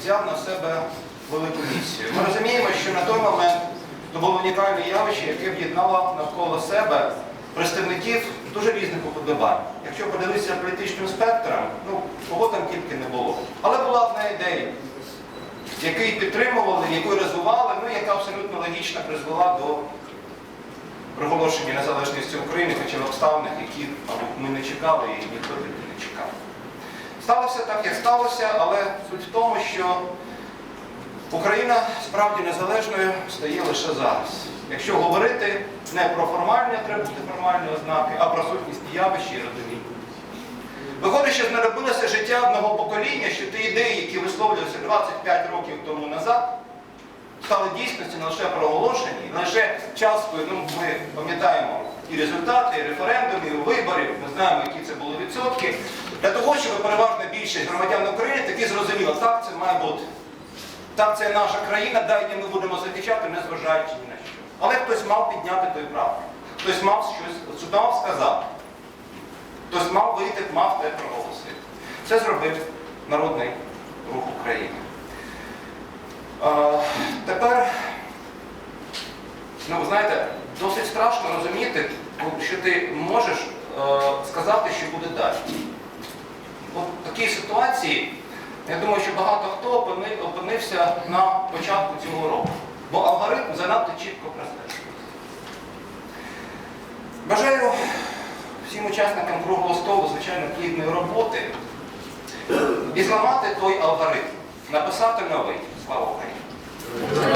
взяв на себе велику місію. Ми розуміємо, що на той момент то було унікальне явище, яке об'єднало навколо себе представників дуже різних уподобань. Якщо подивитися політичним спектром, ну кого там тільки не було. Але була одна ідея, яку підтримували, яку розвивали, ну яка абсолютно логічно призвела до проголошення незалежності України, хоча в обставинах, які ми не чекали і ніхто не чекав. Сталося так, як сталося, але суть в тому, що Україна справді незалежною стає лише зараз. Якщо говорити не про формальні атрибути, формальні ознаки, а про сутність явища і розуміння. Виходить, що знадобилося життя одного покоління, що ті ідеї, які висловлювалися 25 років тому назад, стали дійсністю не лише проголошені, не лише часткою, ну ми пам'ятаємо і результати, і референдумів, і виборів, ми знаємо, які це були відсотки, для того, щоб переважна більшість громадян України таки зрозуміла, так це має бути. Так, це наша країна, дайте ми будемо захищати, не зважаючи ні на що. Але хтось мав підняти той прапор, хтось мав щось, що мав сказати, хтось мав вийти, мав те проголосити. Це зробив Народний рух України. Е, тепер, ну знаєте, досить страшно розуміти, що ти можеш е, сказати, що буде далі. Такій ситуації, я думаю, що багато хто опинився на початку цього року. Бо алгоритм занадто чітко простий. Бажаю всім учасникам круглого столу, звичайно, плідної роботи і зламати той алгоритм, написати новий. Слава Україні!